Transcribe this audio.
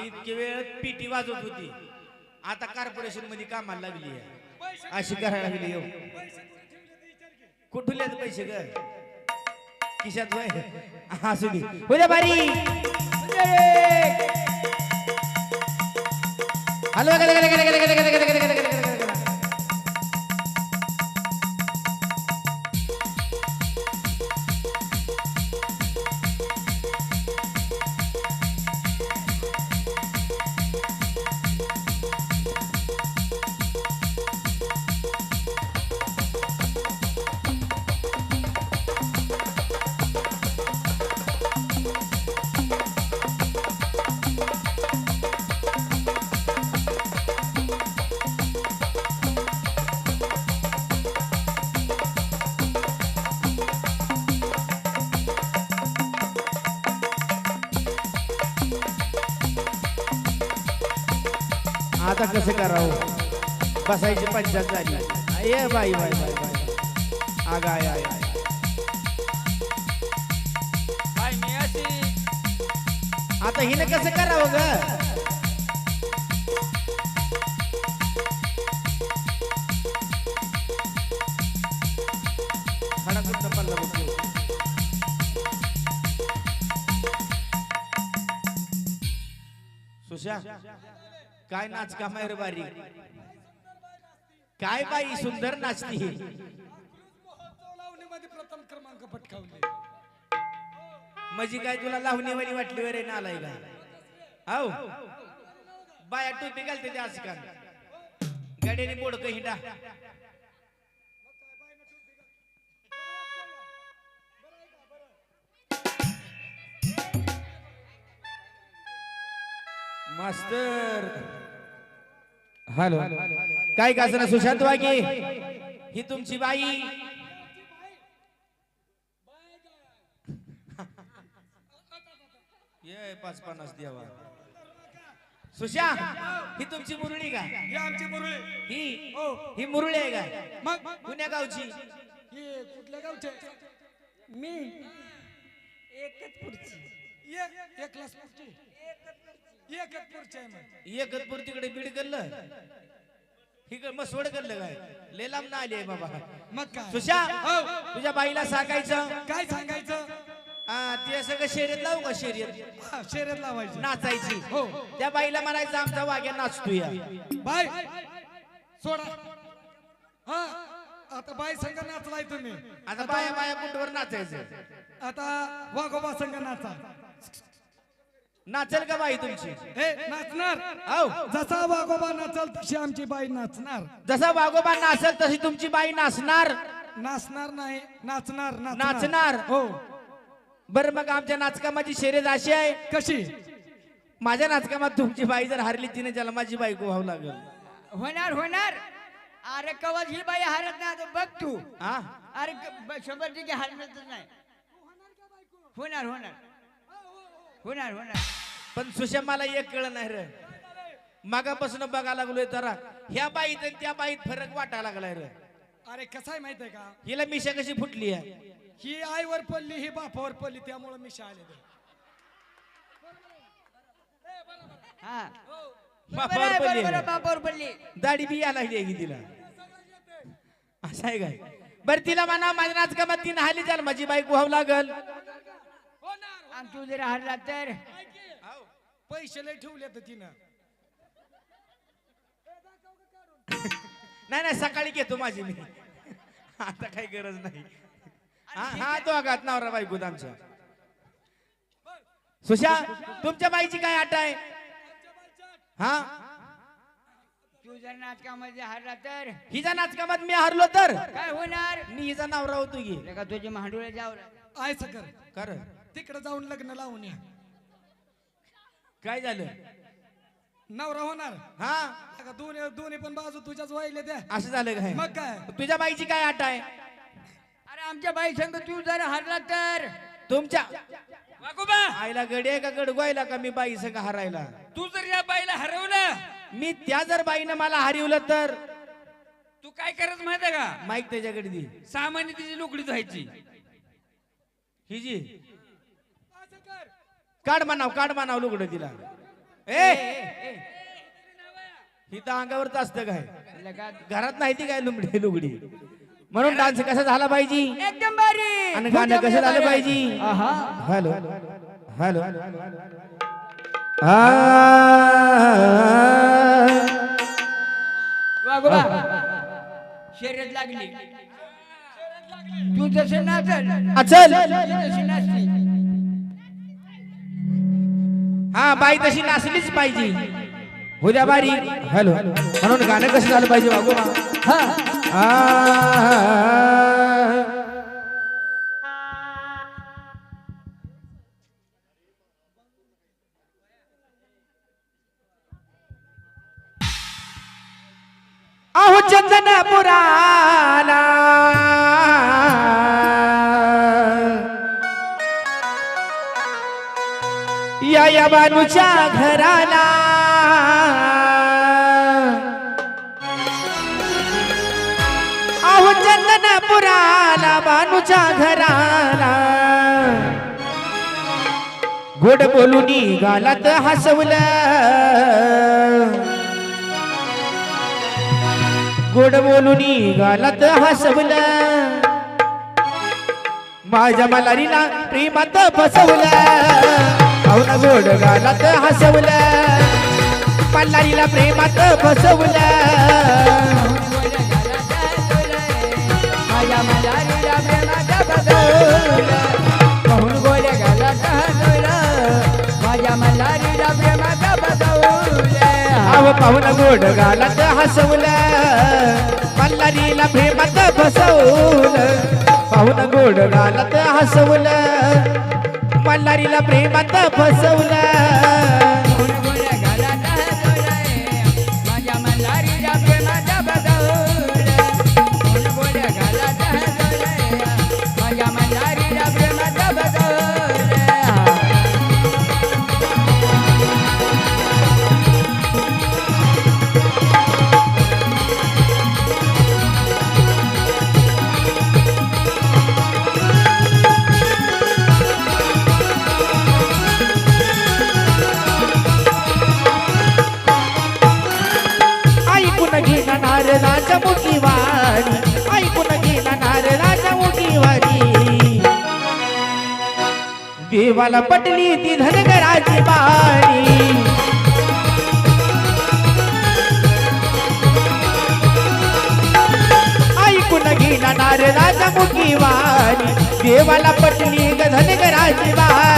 आता इतके वेळ पीटी वाजवत होती आता कॉर्पोरेशनमध्ये कामाला लागली आहे अशी करायला लागली येऊ कुठले पैसे ग किशात होय असू दे उद्या बारी हॅलो आता कसं करावं? बसायची पंचायत झाली. ये बाई बाई बाई बाई. आग आय आय आता हिने कसं करावं ग. सुशा? काय नाच का रे बारी? काय बाई सुंदर नाचती लावणीमध्ये प्रथम क्रमांक पटकावले म्हणजे काय तुला लावणीवाणी वाटली वरे ना आलाय का हो बाया टोपी घालते ते आजकाल. गाडीने बोडक हिंडा. Master hello. काय का असं सुशांत वागे ही तुमची बाई. ये पाच पन्नास द्यावा सुशा ही तुमची मुरळी का? ही आमची मुरळी. ही? हो. ही मुरळी आहे का? मग? पुण्या गावची? हे कुठल्या गावचे? मी. एकच पुढची. एक एक क्लास पुढची. एकच मग एकतपूर तिकडे बीड गल्लं. इकडे मसवड गल्लं काय? लेलाम ना आली बाबा. मग काय? सुशा हो. तुझ्या बाईला सांगायचं. काय सांगायचं? हा, ते सगळं शर्यत लावू का शर्यत? हा, शर्यत लावायची. नाचायची. हो. त्या बाईला म्हणायचं आमचा वाग्या नाचतोय. बाय. सोडा. हा आता बाय संघ नाचलाय तुम्ही. आता बाया बाया कुठवर नाचायचं. आता वाघोबा संघ नाचा. नाचेल का बाई तुमची? हे नाचणार. हो जसा वाघोबा नाचल तशी आमची बाई नाचणार. जसा वाघोबा नाचेल तशी तुमची बाई नाचणार. नाचणार नाही नाचणार नाचणार. हो. बरं मग आमच्या नाचकामाची शर्यत अशी आहे. कशी? माझ्या नाचकामात तुमची बाई जर हारली तिने माझी बायको व्हावं लागेल. होणार होणार. अरे कवच ही बाई हारत नाही आता बघ तू. हा? अरे क- ब- शंभर टक्के हारतच नाही. होणार होणार. होणार होणार. पण सुशा मला एक कळ नाही रे. मागापासून बघा लागलोय जरा. ह्या बाईत आणि त्या बाईत फरक वाटायला लागलाय रे. अरे कसं आहे माहितीये का? हिला मिशा कशी फुटली आहे? ही आईवर पडली ही बापावर पडली त्यामुळे मी आले हा. बापावर बरोबर आहे, पडली बरोबर आहे, आहे. बापावर पडली. दाढी बी यायला लागली आहे की तिला? असं आहे काय? बरं तिला म्हणा माझ्या नाचकामात ती नाहली चाल माझी बायको व्हावं लागल. आणि तू जर हारला तर पैसे लय ठेवले तर तिनं. नाही नाही सकाळी घेतो माझी मी. आता काही गरज नाही. हा हा तो आघात नवरा बायको आमच्या. सुशा तुमच्या बाईची काय आट आहे? हा? तू जर नाटकामध्ये हारला तर? हिच्या नाचकामात मी हारलो तर? काय होणार? मी हिचा नवरा होतो की. का तुझे मांडुळे जावं आय सकर कर. तिकडे जाऊन लग्न लावून या. काय झालं? नवरा होणार. हा? अगं दोन्ही दोन्ही पण बाजू तुझ्याच वाहिले त्या. असं झालं काय? मग काय? तुझ्या बाईची काय आट आहे? अरे आमच्या बाई संग तू जर हारला तर. तुमच्या? वागोबा आईला गडे का गडगवायला का मी बाई संग हारायला? तू जर या बाईला हरवलं. मी त्या जर बाईनं मला हरवलं तर? तू काय करत माहितीये का? माईक त्याच्याकडे दे. सामान्य तिची लुकडी धुवायची. हिजी काढ म्हणाव काढ म्हणाव लुगडं तिला. ए इथं अंगावरच असतं काय? घरात नाही ती काय लुमडी लुगडी? म्हणून डान्स कसा झाला पाहिजे? एकदम भारी आणि गाणं कसं झालं पाहिजे? हॅलो. हॅलो. वागोबा शर्यत लागली. तू जसे नाचल. चल ती तशी नाचती हा बाई तशी नाचलीच पाहिजे. उद्या बारी. हॅलो. म्हणून गाणं कसं झालं पाहिजे बाबू हा. अहो चंदन पुराला या या बानूच्या घराला. अहो चंदन पुराला बानूच्या घराला. गोड बोलून गालात हसवलं. गोड बोलून गालात हसवलं. माझ्या मलारीला प्रेमात फसवलं पाहुणा गोड गालात हसवलं. पल्लारीला प्रेमात फसवलं. माझ्या मलारीला प्रेमाचा बदवलं पाहून गोल्या घालात हसवलं माझ्या मलारीला गोड गालात हसवलं. पल्लारीला प्रेमात फसवलं. पाहुणा गोड गालात हसवलं. मल्हारीला प्रेमात फसवलं देवाला पटली ती धनगराची बारी. ऐकून घेणा नारदाच्या मुठी वाणी देवाला पटली ग धनगराची बाणी